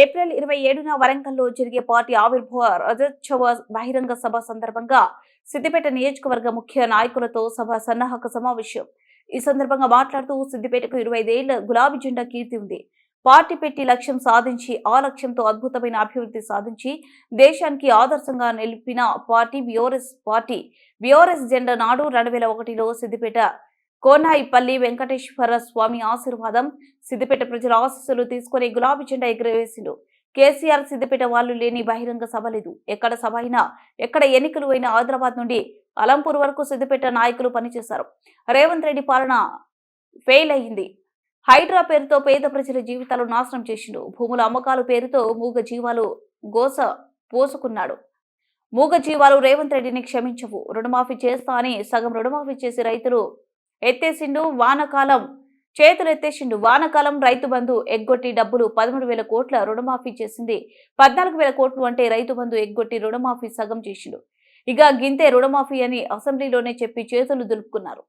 April ఇరవై ఏడున వరంగల్లో జరిగే పార్టీ ఆవిర్భావ రజోత్సవ బహిరంగ సభ సందర్భంగా సిద్దిపేట నియోజకవర్గ ముఖ్య నాయకులతో సభ సన్నాహక సమావేశం. ఈ సందర్భంగా మాట్లాడుతూ సిద్దిపేటకు ఇరవై ఐదేళ్ళ గులాబీ జెండా కీర్తి ఉంది. పార్టీ పెట్టి లక్ష్యం సాధించి ఆ లక్ష్యంతో అద్భుతమైన అభివృద్ధి సాధించి దేశానికి ఆదర్శంగా నిలిపిన పార్టీ బియోరెస్ పార్టీ. బియోరెస్ జెండా నాడు రెండు వేల ఒకటిలో సిద్దిపేట కోనాయిపల్లి వెంకటేశ్వర స్వామి ఆశీర్వాదం సిద్దిపేట ప్రజల ఆశీస్సులు తీసుకుని గులాబీ జెండా ఎగురవేసిండు. కేసీఆర్ సిద్దిపేట వాళ్ళు లేని బహిరంగ సభ లేదు. ఎక్కడ సభ అయినా ఎక్కడ ఎన్నికలు అయినా హైదరాబాద్ నుండి అలంపూర్ వరకు సిద్దిపేట నాయకులు పనిచేశారు. రేవంత్ రెడ్డి పాలన ఫెయిల్ అయ్యింది హైడ్రా పేరుతో పేద ప్రజల జీవితాలు నాశనం చేసిండు. భూముల అమ్మకాలు పేరుతో మూగ జీవాలు గోస పోసుకున్నాడు. మూగ జీవాలు రేవంత్ రెడ్డిని క్షమించవు. రుణమాఫీ చేస్తా అని సగం రుణమాఫీ చేసి రైతులు ఎత్తేసిండు వానకాలం. చేతులు ఎత్తేసిండు వానకాలం. రైతు బంధు ఎగ్గొట్టి డబ్బులు పదమూడు వేల కోట్ల రుణమాఫీ చేసింది. పద్నాలుగు వేల కోట్లు అంటే రైతు బంధు ఎగ్గొట్టి రుణమాఫీ సగం చేసిండు. ఇక గింతే రుణమాఫీ అని అసెంబ్లీలోనే చెప్పి చేతులు దులుపుకున్నారు.